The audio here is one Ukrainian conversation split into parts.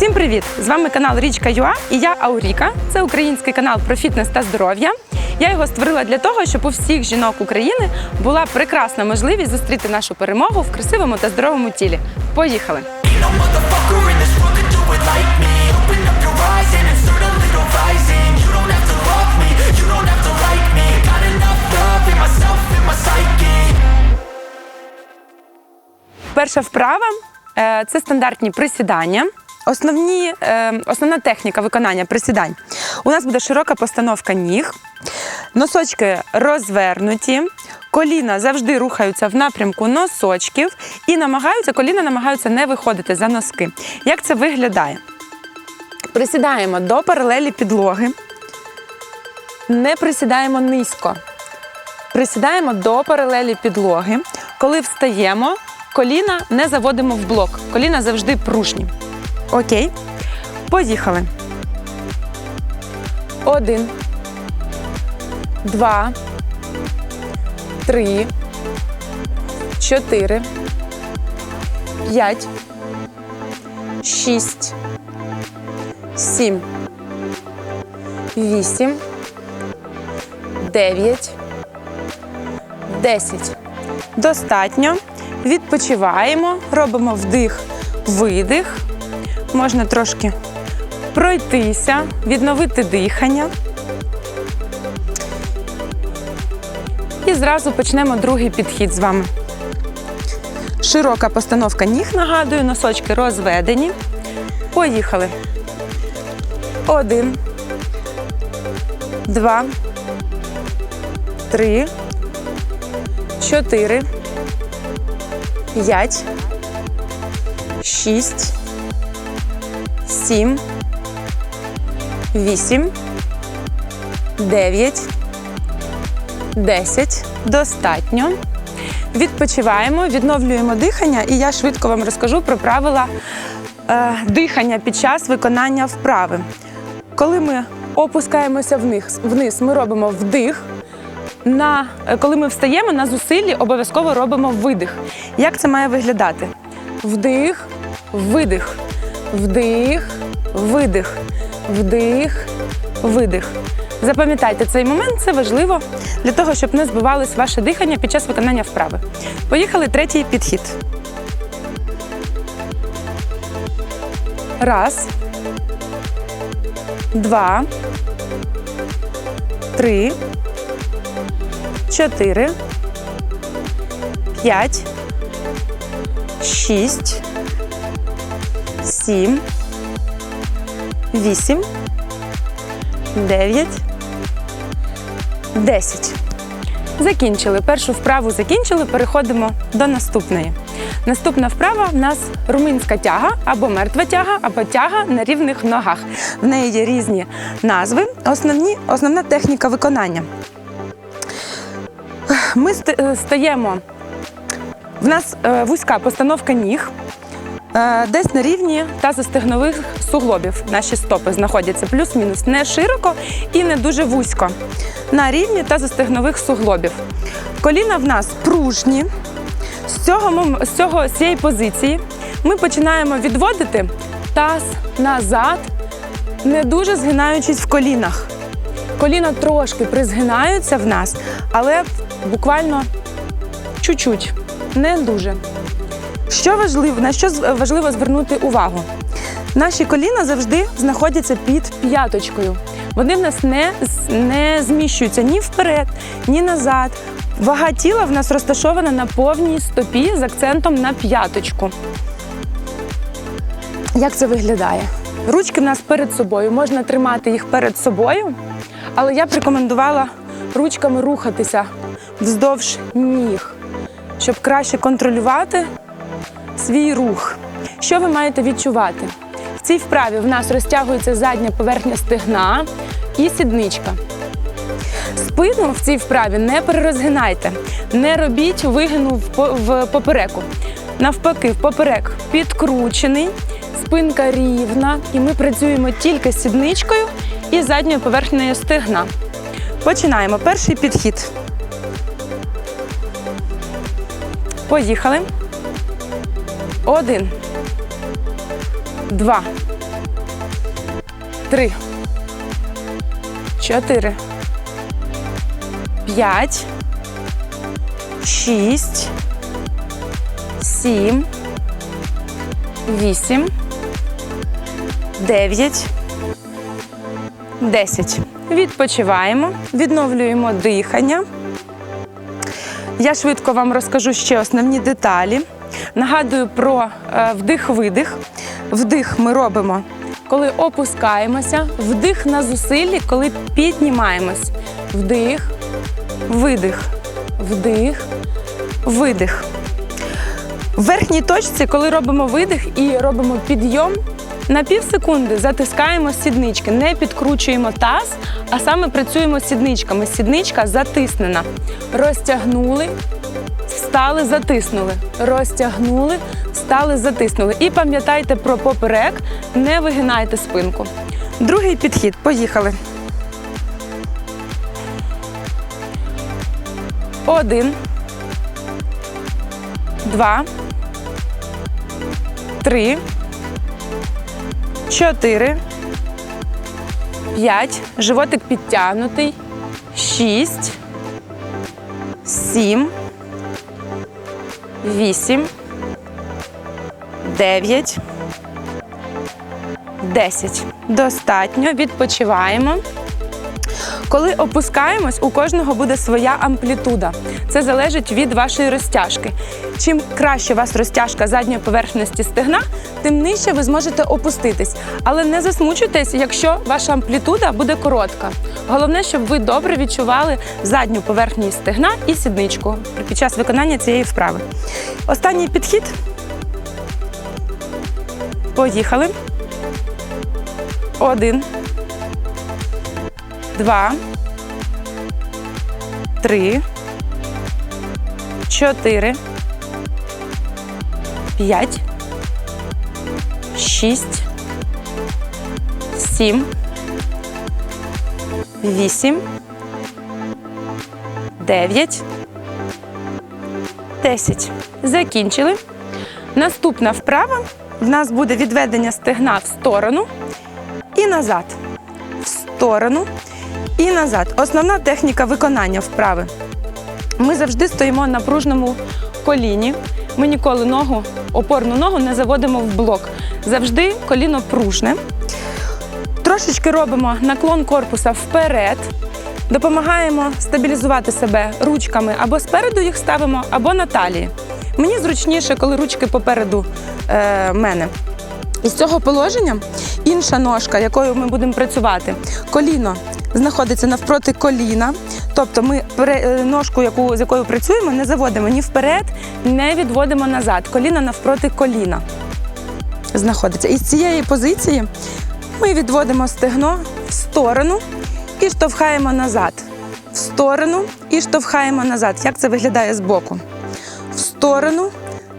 Всім привіт! З вами канал Річка Юа і я Ауріка. Це український канал про фітнес та здоров'я. Я його створила для того, щоб у всіх жінок України була прекрасна можливість зустріти нашу перемогу в красивому та здоровому тілі. Поїхали! Перша вправа е, це стандартні присідання. Основні, е, основна техніка виконання присідань. У нас буде широка постановка ніг, носочки розвернуті, коліна завжди рухаються в напрямку носочків і намагаються, коліна намагаються не виходити за носки. Як це виглядає? Присідаємо до паралелі підлоги, не присідаємо низько. Присідаємо до паралелі підлоги. Коли встаємо, коліна не заводимо в блок. Коліна завжди пружні. Окей. Поїхали. Один. Два. Три. Чотири. П'ять. Шість. Сім. Вісім. Дев'ять. 10. Достатньо. Відпочиваємо, робимо вдих, видих. Можна трошки пройтися, відновити дихання. І зразу почнемо другий підхід з вами. Широка постановка ніг, нагадую, носочки розведені. Поїхали. Один. Два. Три чотири, п'ять, шість, сім, вісім, дев'ять, десять. Достатньо. Відпочиваємо, відновлюємо дихання, і я швидко вам розкажу про правила е, дихання під час виконання вправи. Коли ми опускаємося вниз, вниз ми робимо вдих. На е, коли ми встаємо на зусиллі, обов'язково робимо видих. Як це має виглядати? Вдих, видих, вдих, видих, вдих, видих. Запам'ятайте цей момент, це важливо для того, щоб не збивалось ваше дихання під час виконання вправи. Поїхали третій підхід. Раз. Два. Три чотири, п'ять, шість, сім, вісім, дев'ять, десять. Закінчили. Першу вправу закінчили. Переходимо до наступної. Наступна вправа в нас румунська тяга або мертва тяга, або тяга на рівних ногах. В неї є різні назви. Основні, основна техніка виконання. Ми е, стаємо. В нас е, вузька постановка ніг. Е, Десь на рівні тазостегнових суглобів наші стопи знаходяться плюс-мінус не широко і не дуже вузько. На рівні тазостегнових суглобів. Коліна в нас пружні. З цього, з цього з цієї позиції ми починаємо відводити таз назад, не дуже згинаючись в колінах. Коліна трошки призгинаються в нас, але буквально чуть-чуть, не дуже. Що важливо, на що важливо звернути увагу? Наші коліна завжди знаходяться під п'яточкою. Вони в нас не, не зміщуються ні вперед, ні назад. Вага тіла в нас розташована на повній стопі з акцентом на п'яточку. Як це виглядає? Ручки в нас перед собою. Можна тримати їх перед собою, але я б рекомендувала ручками рухатися вздовж ніг, щоб краще контролювати свій рух. Що ви маєте відчувати? В цій вправі в нас розтягується задня поверхня стегна і сідничка. Спину в цій вправі не перерозгинайте, не робіть вигину в попереку. Навпаки, в поперек підкручений, спинка рівна, і ми працюємо тільки з сідничкою і задньою поверхнею стегна. Починаємо. Перший підхід. Поїхали. Один. Два. Три. Чотири. П'ять. Шість. Сім. Вісім. Дев'ять. Десять. Відпочиваємо, відновлюємо дихання. Я швидко вам розкажу ще основні деталі. Нагадую про е, вдих-видих. Вдих ми робимо, коли опускаємося, вдих на зусиллі, коли піднімаємось. Вдих, видих, вдих, видих. В верхній точці, коли робимо видих і робимо підйом, на пів секунди затискаємо сіднички, не підкручуємо таз, а саме працюємо сідничками. Сідничка затиснена. Розтягнули, встали, затиснули. Розтягнули, встали, затиснули. І пам'ятайте про поперек, не вигинайте спинку. Другий підхід. Поїхали. Один. Два. Три. Чотири. П'ять. Животик підтягнутий. Шість. Сім. Вісім. Дев'ять. Десять. Достатньо. Відпочиваємо. Коли опускаємось, у кожного буде своя амплітуда. Це залежить від вашої розтяжки. Чим краще у вас розтяжка задньої поверхності стегна, тим нижче ви зможете опуститись. Але не засмучуйтесь, якщо ваша амплітуда буде коротка. Головне, щоб ви добре відчували задню поверхність стегна і сідничку під час виконання цієї вправи. Останній підхід. Поїхали. Один два, три, чотири, п'ять, шість, сім, вісім, дев'ять, десять. Закінчили. Наступна вправа. В нас буде відведення стегна в сторону і назад. В сторону і назад. Основна техніка виконання вправи. Ми завжди стоїмо на пружному коліні. Ми ніколи ногу, опорну ногу не заводимо в блок. Завжди коліно пружне. Трошечки робимо наклон корпуса вперед. Допомагаємо стабілізувати себе ручками або спереду їх ставимо, або на талії. Мені зручніше, коли ручки попереду е, мене. Із цього положення інша ножка, якою ми будемо працювати, коліно знаходиться навпроти коліна. Тобто ми е, ножку, яку, з якою працюємо, не заводимо ні вперед, не відводимо назад. Коліно навпроти коліна знаходиться. І з цієї позиції ми відводимо стегно в сторону і штовхаємо назад. В сторону і штовхаємо назад. Як це виглядає збоку? В сторону,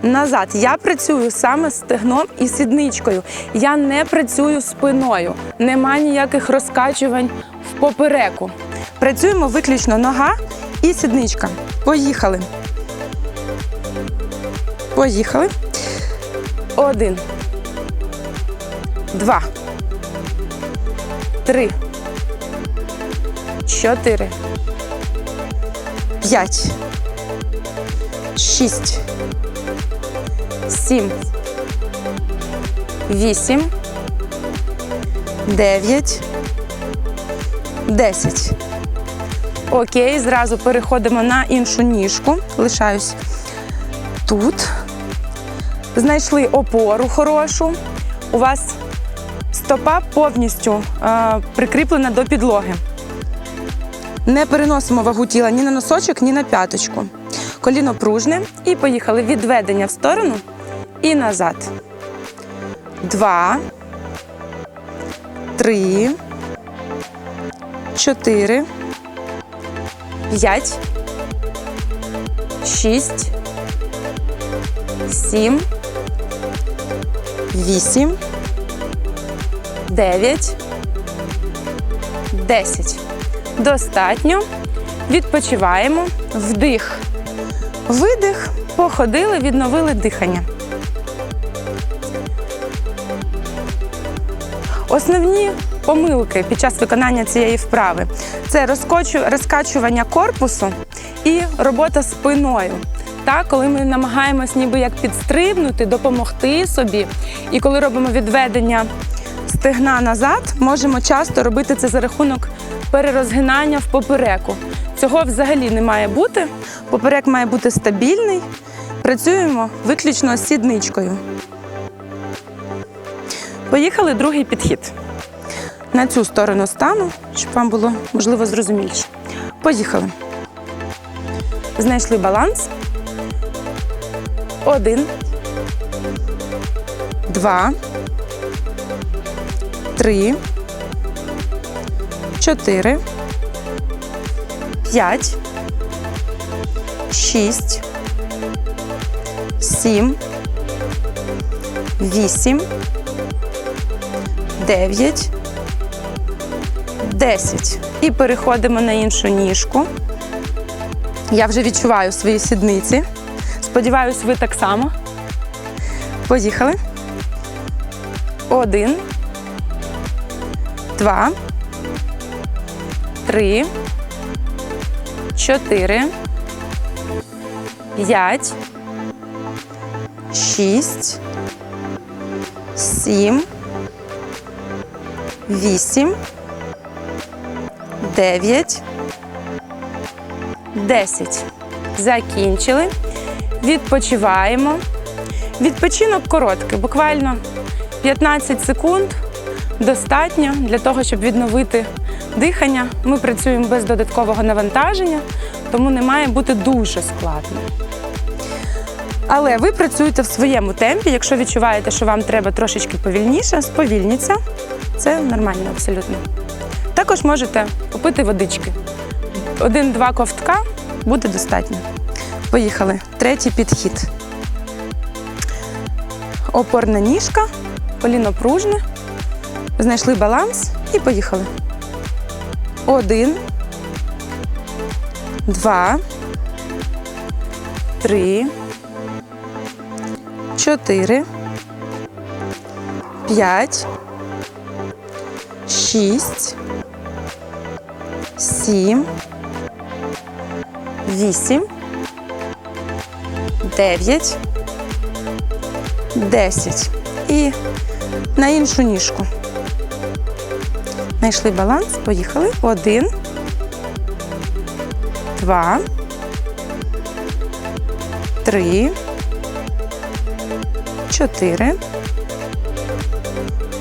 назад. Я працюю саме з стегном і сідничкою. Я не працюю спиною. Нема ніяких розкачувань попереку. Працюємо виключно нога і сідничка. Поїхали. Поїхали. Один. Два. Три. Чотири. П'ять. Шість. Сім. Вісім. Дев'ять. Десять. Окей, зразу переходимо на іншу ніжку. Лишаюсь тут. Знайшли опору хорошу. У вас стопа повністю е, прикріплена до підлоги. Не переносимо вагу тіла ні на носочок, ні на п'яточку. Коліно пружне і поїхали. Відведення в сторону і назад. Два. Три. Чотири. П'ять. Шість. Сім. Вісім. Дев'ять. Десять. Достатньо. Відпочиваємо. Вдих. Видих. Походили, відновили дихання. Основні помилки під час виконання цієї вправи. Це розкочу- розкачування корпусу і робота спиною. Так, коли ми намагаємось ніби як підстрибнути, допомогти собі, і коли робимо відведення стегна назад, можемо часто робити це за рахунок перерозгинання в попереку. Цього взагалі не має бути. Поперек має бути стабільний. Працюємо виключно сідничкою. Поїхали другий підхід. На цю сторону стану, щоб вам було можливо зрозуміліше. Поїхали. Знайшли баланс. Один. Два. Три. Чотири. П'ять. Шість. Сім. Вісім. Дев'ять. Десять. І переходимо на іншу ніжку. Я вже відчуваю свої сідниці. Сподіваюсь, ви так само. Поїхали. Один. Два. Три. Чотири. П'ять. Шість. Сім. Вісім. Дев'ять. Десять. Закінчили. Відпочиваємо. Відпочинок короткий, буквально 15 секунд. Достатньо для того, щоб відновити дихання. Ми працюємо без додаткового навантаження, тому не має бути дуже складно. Але ви працюєте в своєму темпі. Якщо відчуваєте, що вам треба трошечки повільніше, сповільніться. Це нормально абсолютно. Також можете попити водички. Один-два ковтка буде достатньо. Поїхали. Третій підхід. Опорна ніжка, коліно пружне. Знайшли баланс і поїхали. Один. Два. Три. Чотири. П'ять. Шість. Сім. Вісім. Дев'ять. Десять. І на іншу ніжку. Знайшли баланс. Поїхали. Один. Два. Три. Чотири.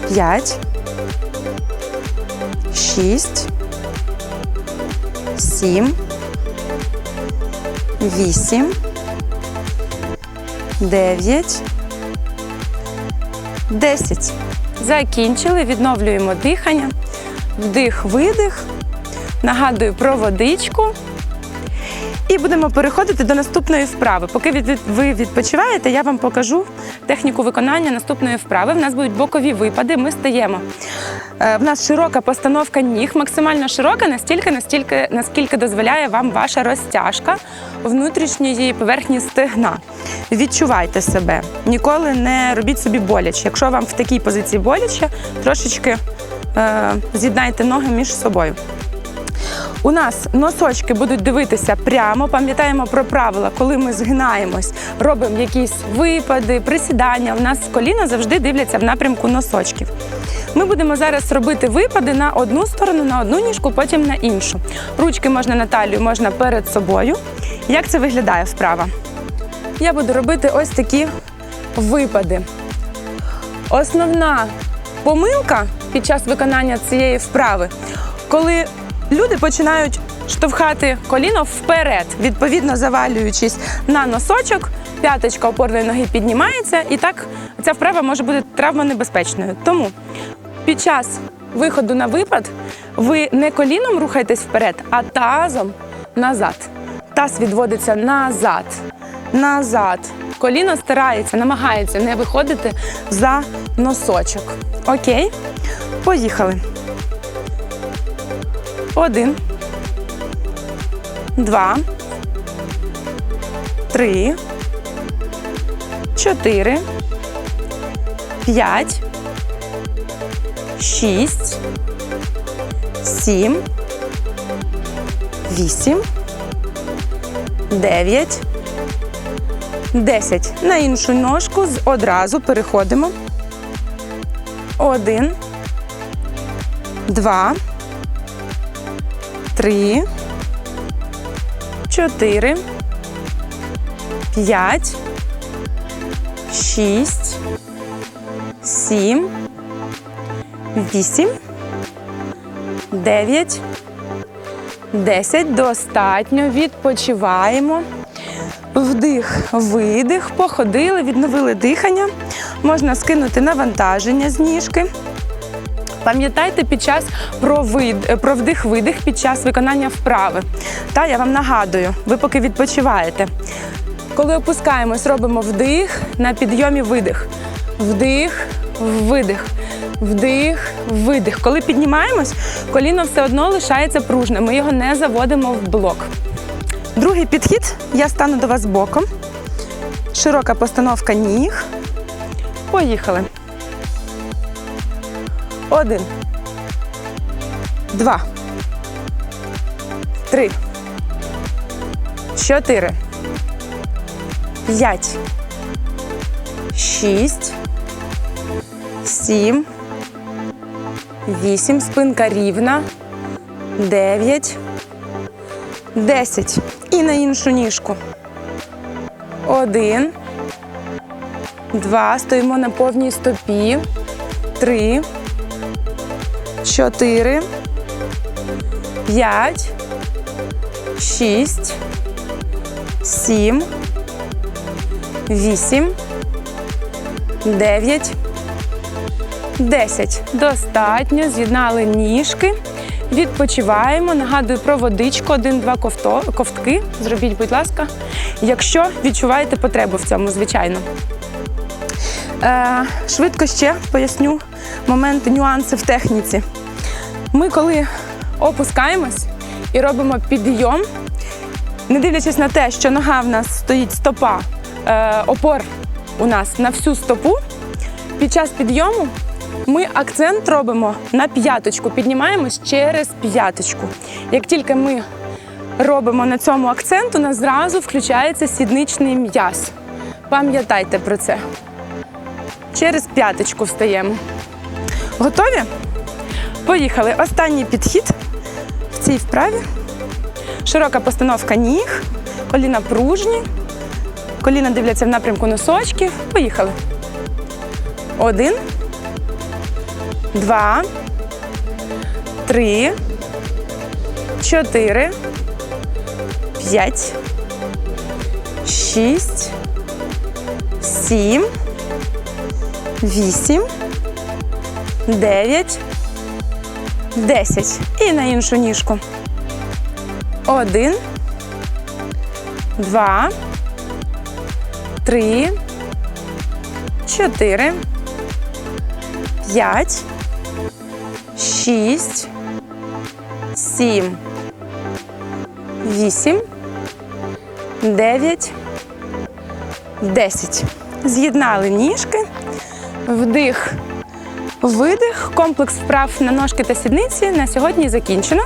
П'ять. Шість. Сім. Вісім. Дев'ять. Десять. Закінчили. Відновлюємо дихання. Вдих, видих. Нагадую про водичку. І будемо переходити до наступної вправи. Поки ви відпочиваєте, я вам покажу техніку виконання наступної вправи. В нас будуть бокові випади. Ми стаємо. Е, В нас широка постановка ніг, максимально широка, настільки, настільки, наскільки дозволяє вам ваша розтяжка внутрішньої поверхні стегна. Відчувайте себе. Ніколи не робіть собі боляче. Якщо вам в такій позиції боляче, трошечки е, з'єднайте ноги між собою. У нас носочки будуть дивитися прямо. Пам'ятаємо про правила, коли ми згинаємось, робимо якісь випади, присідання. У нас коліна завжди дивляться в напрямку носочків. Ми будемо зараз робити випади на одну сторону, на одну ніжку, потім на іншу. Ручки можна на талію, можна перед собою. Як це виглядає вправа? Я буду робити ось такі випади. Основна помилка під час виконання цієї вправи, коли люди починають штовхати коліно вперед, відповідно завалюючись на носочок, п'яточка опорної ноги піднімається, і так ця вправа може бути травмонебезпечною. Тому під час виходу на випад ви не коліном рухаєтесь вперед, а тазом назад. Таз відводиться назад, назад. Коліно старається, намагається не виходити за носочок. Окей? Поїхали. Один. Два. Три. Чотири. П'ять. Шість, сім, вісім, дев'ять, десять. На іншу ножку одразу переходимо. Один, два, три, чотири, п'ять, шість, сім, вісім, дев'ять, десять. Достатньо. Відпочиваємо. Вдих, видих, походили, відновили дихання. Можна скинути навантаження з ніжки. Пам'ятайте під час про, вид, про вдих-видих під час виконання вправи. Та я вам нагадую, ви поки відпочиваєте. Коли опускаємось, робимо вдих на підйомі видих. Вдих, видих. Вдих, видих. Коли піднімаємось, коліно все одно лишається пружним. Ми його не заводимо в блок. Другий підхід. Я стану до вас боком. Широка постановка ніг. Поїхали. Один. Два. Три. Чотири. П'ять. Шість. Сім. Вісім. Спинка рівна. Дев'ять. Десять. І на іншу ніжку. Один. Два. Стоїмо на повній стопі. Три. Чотири. П'ять. Шість. Сім. Вісім. Дев'ять. Десять. Достатньо. З'єднали ніжки. Відпочиваємо. Нагадую про водичку, один-два ковтки. Зробіть, будь ласка, якщо відчуваєте потребу в цьому, звичайно. Е, швидко ще поясню моменти, нюанси в техніці. Ми, коли опускаємось і робимо підйом, не дивлячись на те, що нога в нас стоїть стопа, е, опор у нас на всю стопу, під час підйому ми акцент робимо на п'яточку, піднімаємось через п'яточку. Як тільки ми робимо на цьому акцент, у нас зразу включається сідничний м'яз. Пам'ятайте про це. Через п'яточку встаємо. Готові? Поїхали. Останній підхід в цій вправі. Широка постановка ніг, коліна пружні, коліна дивляться в напрямку носочків. Поїхали. Один, два, три, чотири, п'ять, шість, сім, вісім, дев'ять, десять. І на іншу ніжку. Один, два, три, чотири, п'ять, шість, сім, вісім, дев'ять, десять. З'єднали ніжки, вдих, видих. Комплекс вправ на ножки та сідниці на сьогодні закінчено.